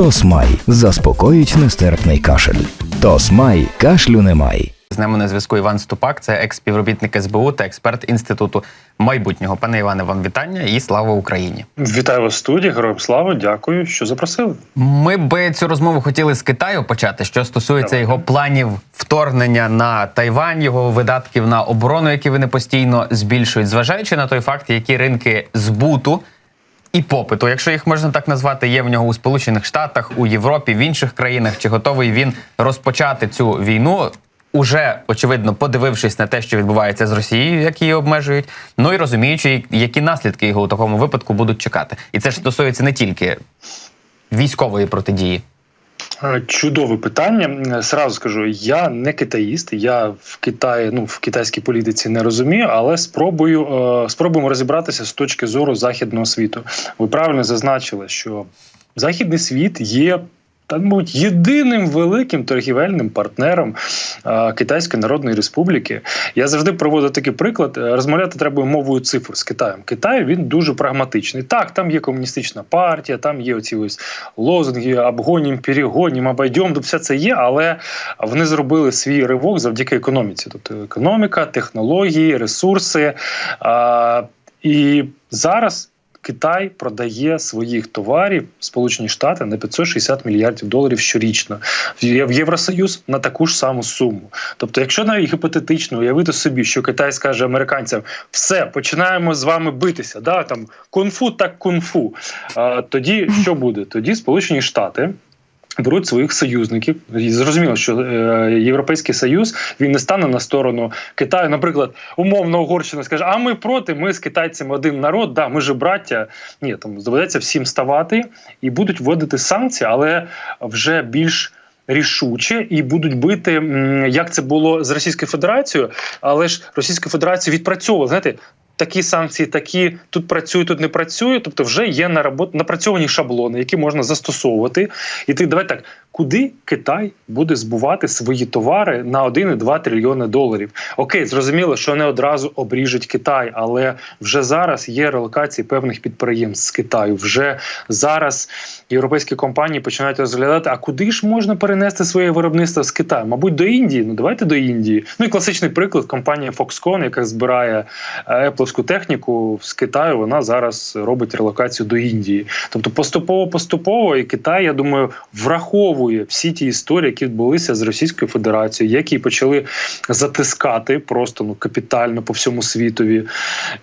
Тосмай заспокоїть нестерпний кашель. Тосмай кашлю немає. З нами на зв'язку Іван Ступак, це екс-співробітник СБУ та експерт інституту майбутнього. Пане Іване, вам вітання і слава Україні. Вітаю вас в студії, героям слава. Дякую, що запросили. Ми би цю розмову хотіли з Китаю почати, що стосується Давайте. його планів вторгнення на Тайвань, його видатків на оборону, які вони постійно збільшують, зважаючи на той факт, які ринки збуту. І попиту, якщо їх можна так назвати, є в нього у Сполучених Штатах, у Європі, в інших країнах. Чи готовий він розпочати цю війну? Уже очевидно подивившись на те, що відбувається з Росією, як її обмежують, ну і розуміючи, які наслідки його у такому випадку будуть чекати, і це ж стосується не тільки військової протидії. Чудове питання. Сразу скажу, я не китаїст. Я в Китаї, ну в китайській політиці не розумію, але спробую е, спробуємо розібратися з точки зору західного світу. Ви правильно зазначили, що західний світ є. Та мабуть, єдиним великим торгівельним партнером е, Китайської Народної Республіки. Я завжди проводжу такий приклад. Е, Розмовляти треба мовою цифр з Китаєм. Китай він дуже прагматичний. Так, там є комуністична партія, там є оці ось лозунги, обгонім, перегонім, обойдем, все це є, але вони зробили свій ривок завдяки економіці. Тобто економіка, технології, ресурси. А, і зараз. Китай продає своїх товарів Сполучені Штати на 560 мільярдів доларів щорічно. В Євросоюз на таку ж саму суму. Тобто, якщо навіть гіпотетично уявити собі, що Китай скаже американцям: все, починаємо з вами битися, да там кунг-фу так кунг-фу. А, тоді що буде? Тоді Сполучені Штати. Беруть своїх союзників, і зрозуміло, що е, Європейський Союз він не стане на сторону Китаю. Наприклад, умовно Угорщина скаже: А ми проти, ми з китайцями один народ, да, ми же браття. Ні, там доведеться всім ставати і будуть вводити санкції, але вже більш рішуче і будуть бити, як це було з Російською Федерацією, але ж Російська Федерація відпрацьовувала, знаєте. Такі санкції, такі тут працює, тут не працює. Тобто, вже є напрацьовані шаблони, які можна застосовувати. І ти давай так, куди Китай буде збувати свої товари на 1,2 трильйони доларів? Окей, зрозуміло, що не одразу обріжуть Китай, але вже зараз є релокації певних підприємств з Китаю. Вже зараз європейські компанії починають розглядати, а куди ж можна перенести своє виробництво з Китаю? Мабуть, до Індії. Ну давайте до Індії. Ну і класичний приклад компанія Foxconn, яка збирає е, Apple-овську техніку з Китаю. Вона зараз робить релокацію до Індії. Тобто поступово поступово і Китай, я думаю, враховує всі ті історії, які відбулися з Російською Федерацією, які почали затискати просто ну капітально по всьому світові.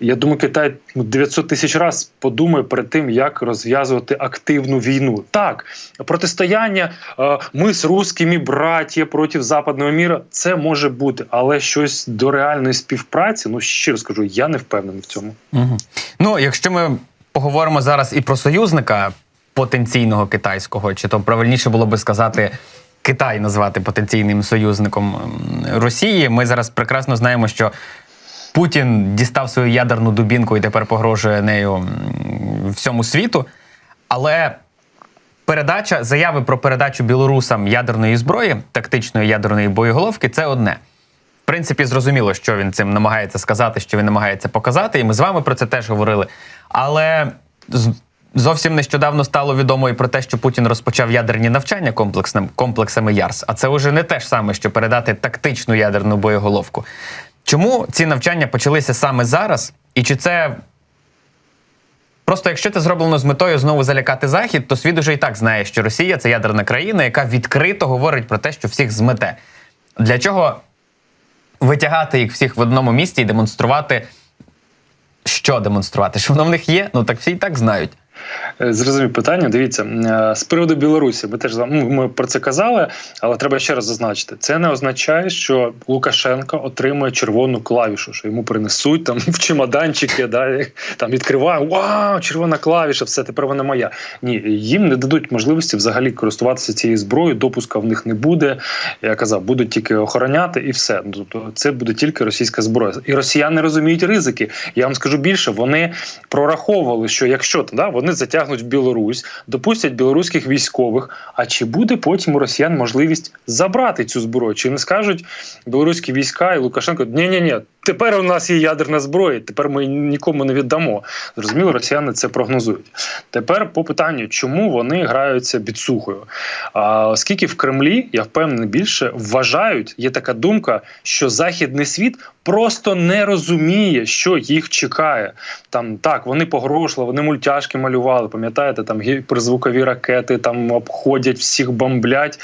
Я думаю, Китай ну, 900 тисяч разів подумає перед тим, як розв'язувати активну війну. Так, протистояння е, ми з русскими браття проти западного міра, це може бути, але щось до реальної співпраці, ну щиро скажу, я не впевнений в цьому. Угу. Ну, якщо ми поговоримо зараз і про союзника потенційного китайського, чи то правильніше було би сказати. Китай назвати потенційним союзником ем, Росії. Ми зараз прекрасно знаємо, що Путін дістав свою ядерну дубінку і тепер погрожує нею всьому світу. Але передача заяви про передачу білорусам ядерної зброї, тактичної ядерної боєголовки це одне. Принципі, зрозуміло, що він цим намагається сказати, що він намагається показати, і ми з вами про це теж говорили. Але зовсім нещодавно стало відомо і про те, що Путін розпочав ядерні навчання комплексами ЯРС. А це вже не те ж саме, що передати тактичну ядерну боєголовку. Чому ці навчання почалися саме зараз? І чи це Просто якщо це зроблено з метою знову залякати захід, то світ уже і так знає, що Росія це ядерна країна, яка відкрито говорить про те, що всіх змете. Для чого витягати їх всіх в одному місці і демонструвати, що демонструвати? Що воно в них є? Ну так всі і так знають. Е, Зрозумів питання. Дивіться е, з приводу Білорусі. Ми теж ну, ми про це казали, але треба ще раз зазначити. Це не означає, що Лукашенко отримує червону клавішу, що йому принесуть там в чемоданчики, да, там відкриває вау, червона клавіша, все тепер вона моя. Ні, їм не дадуть можливості взагалі користуватися цією зброєю. Допуска в них не буде. Я казав, будуть тільки охороняти і все. Ну, Тобто, це буде тільки російська зброя. І росіяни розуміють ризики. Я вам скажу більше, вони прораховували, що якщо да, вони затягнуть в Білорусь, допустять білоруських військових. А чи буде потім у росіян можливість забрати цю зброю? Чи не скажуть білоруські війська і Лукашенко? Ні, ні, ні, тепер у нас є ядерна зброя, тепер ми нікому не віддамо. Зрозуміло, росіяни це прогнозують. Тепер по питанню, чому вони граються підсухою? А, оскільки в Кремлі, я впевнений, більше вважають, є така думка, що західний світ просто не розуміє, що їх чекає. Там так, вони погрошли, вони мультяшки малювали. Пам'ятаєте, там гіперзвукові ракети там обходять, всіх бомблять.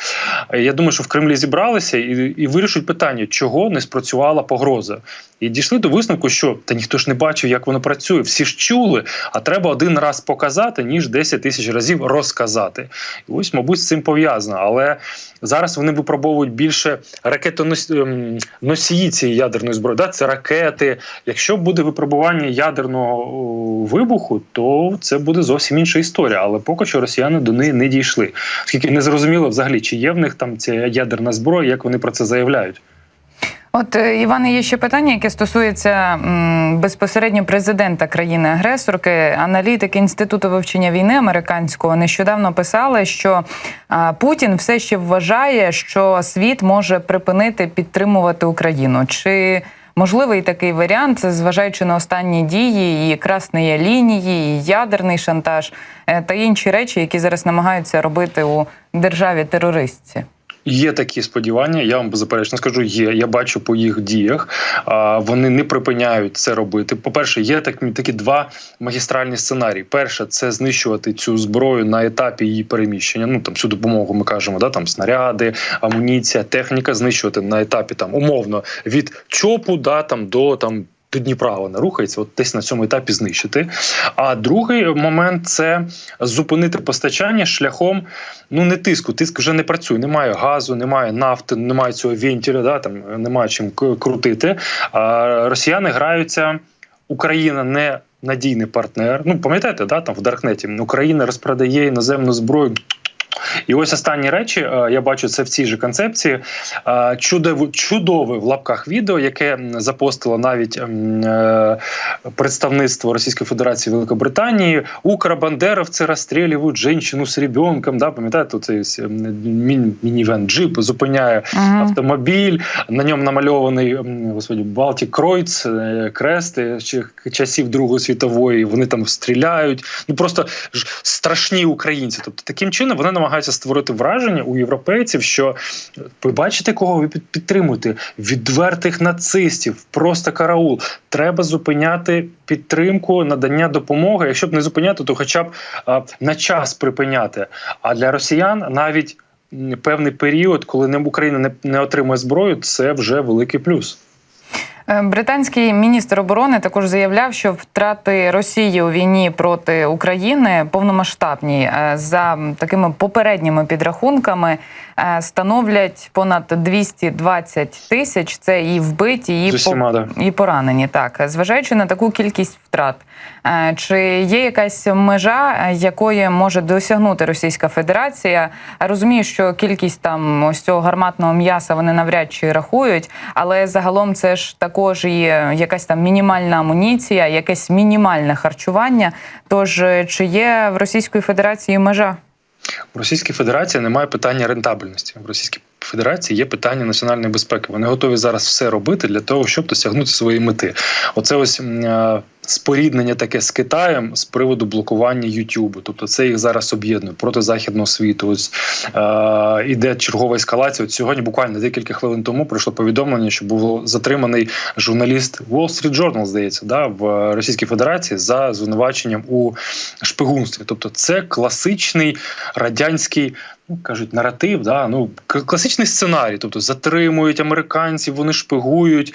Е, Я думаю, що в Кремлі зібралися і, і вирішують питання, чого не спрацювала погроза. І дійшли до висновку, що та ніхто ж не бачив, як воно працює. Всі ж чули, а треба один раз показати, ніж 10 тисяч разів розказати. І ось, мабуть, з цим пов'язано. Але зараз вони випробовують більше ракетоносії цієї ядерної зброї. Да? Це ракети. Якщо буде випробування ядерного вибуху, то це буде зовсім інша історія. Але поки що росіяни до неї не дійшли. Оскільки не зрозуміло взагалі, чи є в них там ця ядерна зброя, як вони про це заявляють. От е, Іване, є ще питання, яке стосується м, безпосередньо президента країни-агресорки. Аналітики інституту вивчення війни американського нещодавно писали, що а, Путін все ще вважає, що світ може припинити підтримувати Україну. Чи можливий такий варіант, зважаючи на останні дії, і красні лінії, і ядерний шантаж е, та інші речі, які зараз намагаються робити у державі терористці? Є такі сподівання, я вам беззаперечно скажу, є. Я бачу по їх діях. А, вони не припиняють це робити. По-перше, є так, такі два магістральні сценарії. Перше, це знищувати цю зброю на етапі її переміщення. Ну там всю допомогу ми кажемо, да там снаряди, амуніція, техніка знищувати на етапі там умовно від чопу, да там до там. До Дніпра вона рухається, от десь на цьому етапі знищити. А другий момент це зупинити постачання шляхом ну не тиску. Тиск вже не працює. Немає газу, немає нафти, немає цього вентиля, да там немає чим крутити. А росіяни граються. Україна не надійний партнер. Ну пам'ятаєте, да там в Даркнеті Україна розпродає іноземну зброю. І ось останні речі е, я бачу це в цій же концепції. Е, Чудове, чудове в лапках відео, яке запостило навіть е, представництво Російської Федерації Великобританії. Укробандеровці розстрілюють жінку з ребенком. Да, пам'ятаєте, цей мін, мінівен джип зупиняє Мгм. автомобіль. На ньому намальований м, господи, Балтік Кройц, крест часів Другої світової. Вони там стріляють. Ну просто ж страшні українці. Тобто таким чином вони намагаються створити враження у європейців, що ви бачите, кого ви підтримуєте? Відвертих нацистів, просто караул. Треба зупиняти підтримку, надання допомоги. Якщо б не зупиняти, то хоча б а, на час припиняти. А для росіян навіть певний період, коли не Україна не отримує зброю, це вже великий плюс. Е, Британський міністр оборони також заявляв, що втрати Росії у війні проти України повномасштабні е, за такими попередніми підрахунками е, становлять понад 220 тисяч. Це і вбиті, і, усіма, да. і поранені. Так, зважаючи на таку кількість втрат, чи є якась межа, якої може досягнути Російська Федерація? Розумію, що кількість там ось цього гарматного м'яса вони навряд чи рахують, але загалом це ж також і е, якась там мінімальна амуніція, якесь мінімальне харчування. Тож е, чи є в Російської Федерації межа? В Російській Федерації немає питання рентабельності. В Російській Федерації є питання національної безпеки. Вони готові зараз все робити для того, щоб досягнути своєї мети. Оце ось е, споріднення таке з Китаєм з приводу блокування Ютубу. Тобто це їх зараз об'єднує проти західного світу. Ось е, іде чергова ескалація. От сьогодні, буквально декілька хвилин тому, прийшло повідомлення, що був затриманий журналіст Wall Street Journal, здається, да, в Російській Федерації за звинуваченням у шпигунстві. Тобто, це класичний радянський. Ну, кажуть, наратив, да, ну класичний сценарій. Тобто затримують американців, вони шпигують.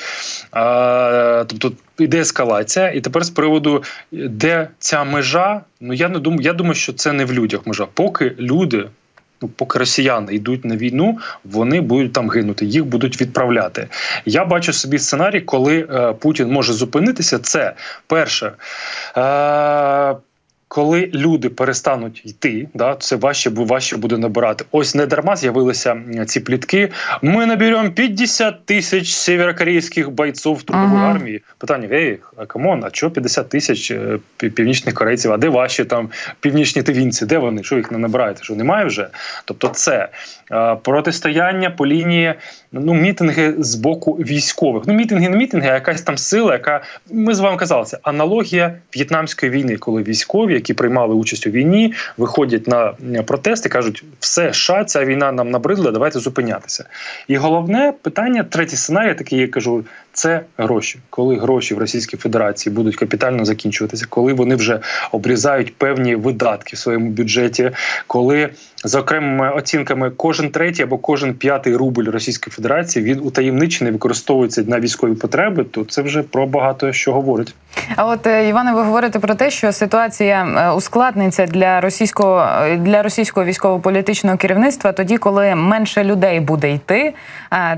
А, тобто іде ескалація. І тепер з приводу, де ця межа, ну я не думаю, я думаю, що це не в людях межа. Поки люди. Ну, поки росіяни йдуть на війну, вони будуть там гинути, їх будуть відправляти. Я бачу собі сценарій, коли е, Путін може зупинитися. Це перше. Е, коли люди перестануть йти, да, це важче, важче буде набирати. Ось не дарма з'явилися ці плітки. Ми наберемо 50 тисяч северокорейських бойців трудової Ага. армії. Питання: ей, а камон, а чого 50 тисяч е, північних корейців? А де ваші там північні тивінці? Де вони? Що їх не набираєте? Що немає вже? Тобто, це е, протистояння по лінії ну, мітинги з боку військових. Ну, мітинги, не мітинги, а якась там сила, яка ми з вами казали, це аналогія в'єтнамської війни, коли військові, які приймали участь у війні, виходять на протести, кажуть, все, ша, ця війна нам набридла, давайте зупинятися. І головне питання, третій сценарій, такий я кажу, це гроші. Коли гроші в Російській Федерації будуть капітально закінчуватися, коли вони вже обрізають певні видатки в своєму бюджеті, коли за окремими оцінками кожен третій або кожен п'ятий рубль Російської Федерації він утаємничений використовується на військові потреби, то це вже про багато що говорить. А от е, Іване, ви говорите про те, що ситуація е, ускладниться для російського е, для російського військово-політичного керівництва тоді, коли менше людей буде йти.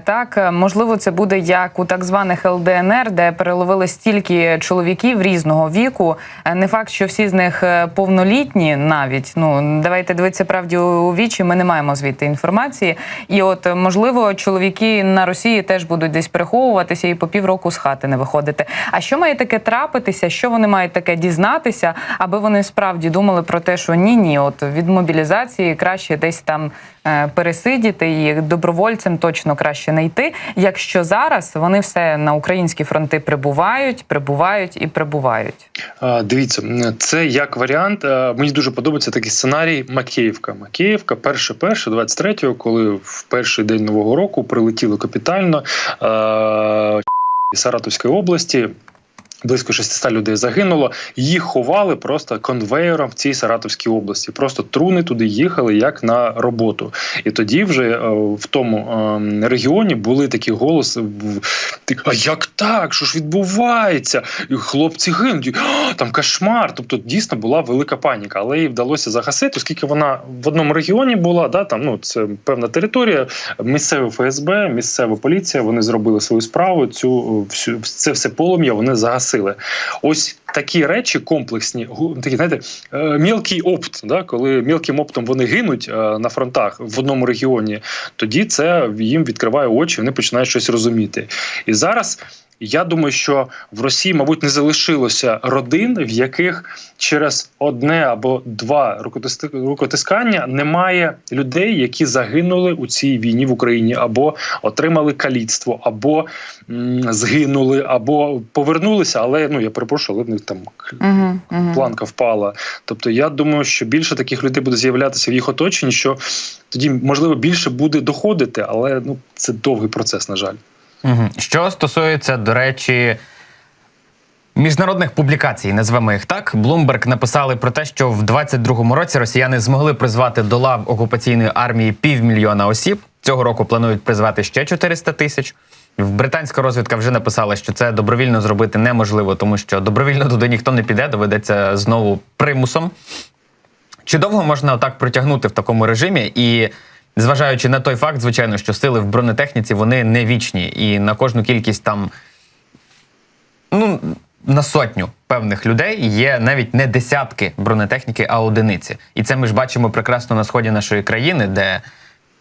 Так можливо, це буде як у так званих ЛДНР, де переловили стільки чоловіків різного віку. Не факт, що всі з них повнолітні, навіть ну давайте дивитися правді у вічі. Ми не маємо звідти інформації. І от е, можливо, чоловіки на Росії теж будуть десь переховуватися і по півроку з хати не виходити. А що має таке трапитися? Що вони мають таке дізнатися, аби вони справді думали про те, що ні, ні, от від мобілізації краще десь там е, пересидіти, і добровольцем точно краще не йти. Якщо зараз вони все на українські фронти прибувають, прибувають і прибувають. Дивіться, це як варіант. Мені дуже подобається такий сценарій Макеївка. Макеївка, перше, перше, 23-го, коли в перший день нового року прилетіло капітально е, Саратовської області. Близько 600 людей загинуло. Їх ховали просто конвеєром в цій Саратовській області. Просто труни туди їхали як на роботу. І тоді вже е, в тому е, регіоні були такі голоси: а як так? Що ж відбувається? Хлопці гинуть. «А, Там кошмар. Тобто дійсно була велика паніка, але їй вдалося загасити, оскільки вона в одному регіоні була. Да, там ну це певна територія. Місцеве ФСБ, місцева поліція. Вони зробили свою справу. Цю всю це все полум'я вони загасили. Ось такі речі комплексні, такі знаєте, е, мілкий опт, да, коли мілким оптом вони гинуть е, на фронтах в одному регіоні, тоді це їм відкриває очі, вони починають щось розуміти. І зараз. Я думаю, що в Росії, мабуть, не залишилося родин, в яких через одне або два рукотискання немає людей, які загинули у цій війні в Україні, або отримали каліцтво, або м, згинули, або повернулися. Але ну я перепрошую, але в них там угу. планка впала. Тобто, я думаю, що більше таких людей буде з'являтися в їх оточенні, що тоді можливо більше буде доходити, але ну це довгий процес, на жаль. Що стосується, до речі, міжнародних публікацій, назвемо їх так. Bloomberg написали про те, що в 22-му році росіяни змогли призвати до лав окупаційної армії півмільйона осіб. Цього року планують призвати ще 400 тисяч. Британська розвідка вже написала, що це добровільно зробити неможливо, тому що добровільно туди ніхто не піде, доведеться знову примусом. Чи довго можна отак протягнути в такому режимі? І зважаючи на той факт, звичайно, що сили в бронетехніці вони не вічні, і на кожну кількість там ну, на сотню певних людей є навіть не десятки бронетехніки, а одиниці. І це ми ж бачимо прекрасно на сході нашої країни, де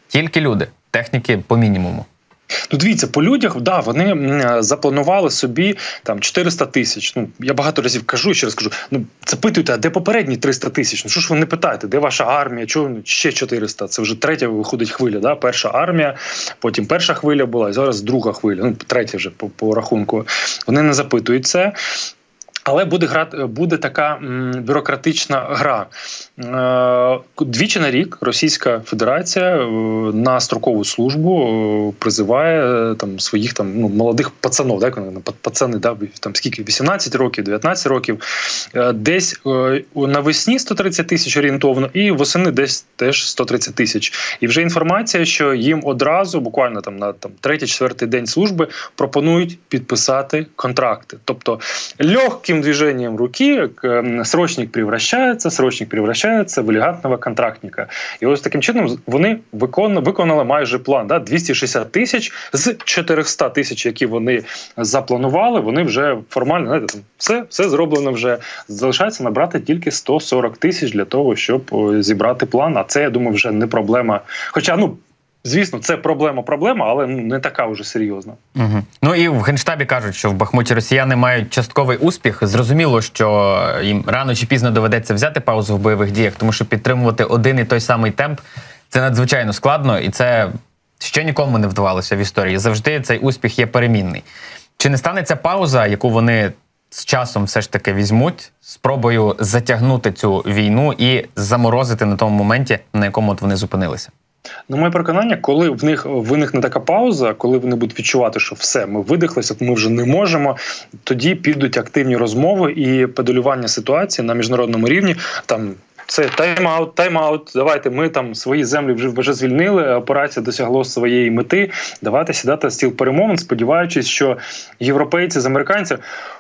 тільки люди, техніки по мінімуму. Ну, дивіться, по людях, да, вони запланували собі там 400 тисяч. Ну я багато разів кажу, ще раз кажу. Ну запитуйте, а де попередні 300 тисяч? Ну що ж ви не питаєте, де ваша армія? Чого ще 400? Це вже третя виходить хвиля. Да? Перша армія, потім перша хвиля була, і зараз друга хвиля. Ну третя вже по, по рахунку. Вони не запитують це. Але буде грати буде така бюрократична гра. Е, двічі на рік Російська Федерація е, на строкову службу е, призиває там своїх там ну молодих пацанов, так пацани, да, там скільки 18 років, 19 років, десь навесні 130 тисяч орієнтовно, і восени десь теж 130 тисяч. І вже інформація, що їм одразу, буквально там на там третій, четвертий день служби, пропонують підписати контракти, тобто легкі легким движением руки срочник превращається, срочник превращається в елегантного контрактника. І ось таким чином вони виконали майже план. Да? 260 тисяч з 400 тисяч, які вони запланували, вони вже формально знаєте, все, все зроблено вже. Залишається набрати тільки 140 тисяч для того, щоб зібрати план. А це я думаю, вже не проблема. Хоча, ну звісно, це проблема, проблема, але ну не така вже серйозна. Угу. Ну і в генштабі кажуть, що в Бахмуті росіяни мають частковий успіх. Зрозуміло, що їм рано чи пізно доведеться взяти паузу в бойових діях, тому що підтримувати один і той самий темп це надзвичайно складно, і це ще нікому не вдавалося в історії. Завжди цей успіх є перемінний. Чи не станеться пауза, яку вони з часом все ж таки візьмуть, спробою затягнути цю війну і заморозити на тому моменті, на якому от вони зупинилися? На моє переконання, коли в них виникне така пауза, коли вони будуть відчувати, що все, ми видихлися, ми вже не можемо. Тоді підуть активні розмови і педалювання ситуації на міжнародному рівні. Там це тайм-аут, тайм-аут. Давайте ми там свої землі вже вже звільнили. Операція досягла своєї мети. Давайте сідати стіл перемовин, сподіваючись, що європейці з американців.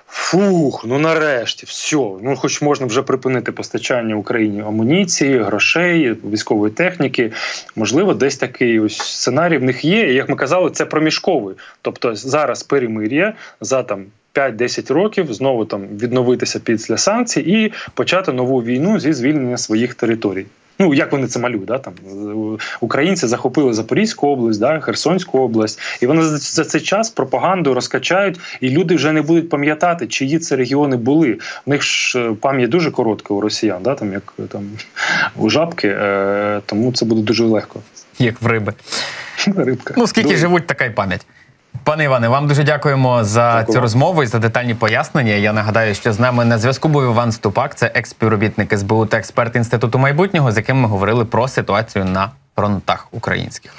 Фух, ну нарешті, все. Ну, хоч можна вже припинити постачання Україні амуніції, грошей, військової техніки. Можливо, десь такий ось сценарій в них є. Як ми казали, це проміжковий. Тобто зараз перемир'я за там. 5-10 років знову там відновитися після санкцій і почати нову війну зі звільнення своїх територій. Ну як вони це малюють, да там українці захопили Запорізьку область, да, Херсонську область, і вони за, за цей час пропаганду розкачають, і люди вже не будуть пам'ятати, чиї це регіони були. У них ж е, пам'ять дуже коротка у росіян, да, там як е, там у жабки, е, тому це буде дуже легко. Як в риби. Рибка. Ну, скільки Дуже. живуть, така й пам'ять. Пане Іване, вам дуже дякуємо за Дякую. цю розмову і за детальні пояснення. Я нагадаю, що з нами на зв'язку був Іван Ступак, це екс-співробітник СБУ та експерт Інституту майбутнього, з яким ми говорили про ситуацію на фронтах українських.